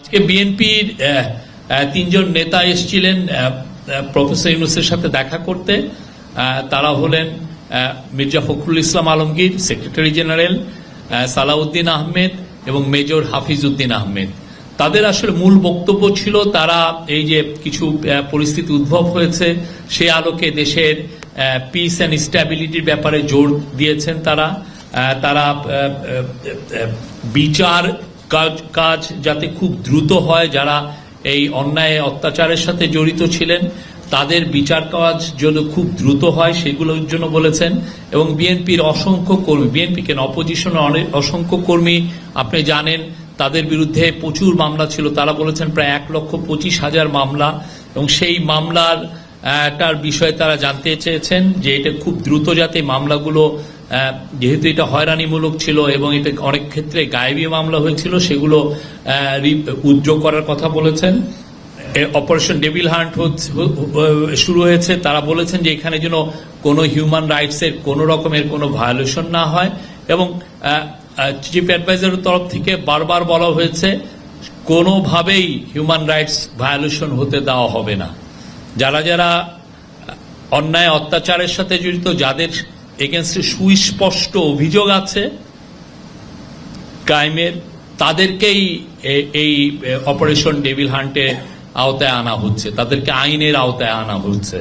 আজকে বিএনপির তিনজন নেতা এসেছিলেন প্রফেসর ইউনুসের সাথে দেখা করতে। তারা হলেন মির্জা ফখরুল ইসলাম আলমগীর, সেক্রেটারি জেনারেল সালাউদ্দিন আহমেদ এবং মেজর হাফিজ উদ্দিন আহমেদ। তাদের আসলে মূল বক্তব্য ছিল তারা এই যে কিছু পরিস্থিতি উদ্ভব হয়েছে, সে আলোকে দেশের পিস অ্যান্ড স্ট্যাবিলিটির ব্যাপারে জোর দিয়েছেন তারা। তারা বিচার কাজ কাজ যাতে খুব দ্রুত হয়, যারা এই অন্যায় অত্যাচারের সাথে জড়িত ছিলেন, তাদের বিচার কাজ যেন খুব দ্রুত হয় সেগুলোর জন্য বলেছেন। এবং বিএনপির অসংখ্য কর্মী, বিএনপি কেন অপোজিশনের অনেক অসংখ্য কর্মী, আপনি জানেন, তাদের বিরুদ্ধে প্রচুর মামলা ছিল। তারা বলেছেন প্রায় এক লক্ষ পঁচিশ হাজার মামলা। এবং সেই মামলার টার বিষয়ে তারা জানতে চেয়েছেন যে এটা খুব দ্রুত যাতে মামলাগুলো যেহেতু এটা হয়রানিমূলক ছিল এবং এটা অনেক ক্ষেত্রে গায়েবী মামলা হয়েছিল, সেগুলো উদ্যোগ করার কথা বলেছেন। অপারেশন ডেভিল হান্ট শুরু হয়েছে। তারা বলেছেন যে এখানে যেন কোনো হিউম্যান রাইটস এর কোনো রকমের কোনো ভায়োলেশন না হয় এবং চিফ অ্যাডভাইজারের তরফ থেকে বারবার বলা হয়েছে, কোনোভাবেই হিউম্যান রাইটস ভায়োলেশন হতে দেওয়া হবে না। যারা যারা অন্যায় অত্যাচারের সাথে জড়িত, যাদের এগেনস্টে সুস্পষ্ট অভিযোগ আছে। ক্রাইমের তাদেরকেই এই অপারেশন ডেভিল হান্টের আওতায় আনা হচ্ছে। তাদেরকে আইনের আওতায় আনা হচ্ছে।